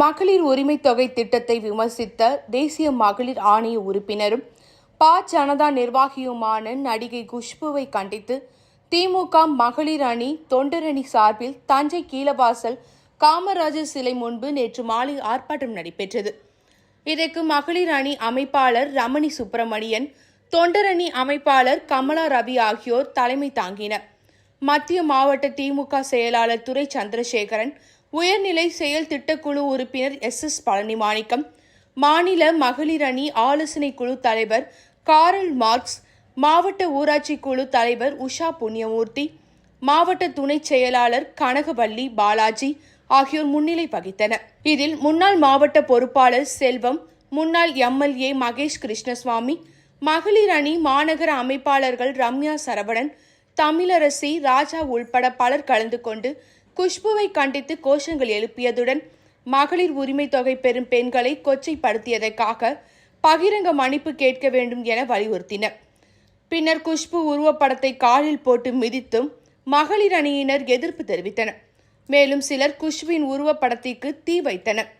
மகளிர் உரிமை தொகை திட்டத்தை விமர்சித்த தேசிய மகளிர் ஆணைய உறுப்பினரும் பா. ஜனதா நிர்வாகியுமான நடிகை குஷ்புவை கண்டித்து திமுக மகளிர் அணி தொண்டரணி சார்பில் தஞ்சை கீழவாசல் காமராஜர் சிலை முன்பு நேற்று மாலை ஆர்ப்பாட்டம் நடைபெற்றது. இதற்கு மகளிர் அணி அமைப்பாளர் ரமணி சுப்பிரமணியன் தொண்டரணி அமைப்பாளர் கமலா ரவி ஆகியோர் தலைமை தாங்கினர். மத்திய மாவட்ட திமுக செயலாளர் துரை சந்திரசேகரன் உயர்நிலை செயல் திட்டக்குழு உறுப்பினர் எஸ். எஸ். பழனிமாணிக்கம் மாநில மகளிர் அணி ஆலோசனை குழு தலைவர் காரல் மார்க்ஸ் மாவட்ட ஊராட்சி குழு தலைவர் உஷா புண்ணியமூர்த்தி மாவட்ட துணை செயலாளர் கனகவள்ளி பாலாஜி ஆகியோர் முன்னிலை வகித்தனர். இதில் முன்னாள் மாவட்ட பொறுப்பாளர் செல்வம் முன்னாள் எம்எல்ஏ மகேஷ் கிருஷ்ணசுவாமி மகளிர் அணி மாநகர அமைப்பாளர்கள் ரம்யா சரவணன் தமிழரசி ராஜா உள்பட பலர் கலந்து கொண்டு குஷ்புவை கண்டித்து கோஷங்கள் எழுப்பியதுடன் மகளிர் உரிமை தொகை பெறும் பெண்களை கொச்சைப்படுத்தியதற்காக பகிரங்க மன்னிப்பு கேட்க வேண்டும் என வலியுறுத்தினர். பின்னர் குஷ்பு உருவப்படத்தை காலில் போட்டு மிதித்தும் மகளிர் அணியினர் எதிர்ப்பு தெரிவித்தனர். மேலும் சிலர் குஷ்புவின் உருவப்படத்திற்கு தீ வைத்தனர்.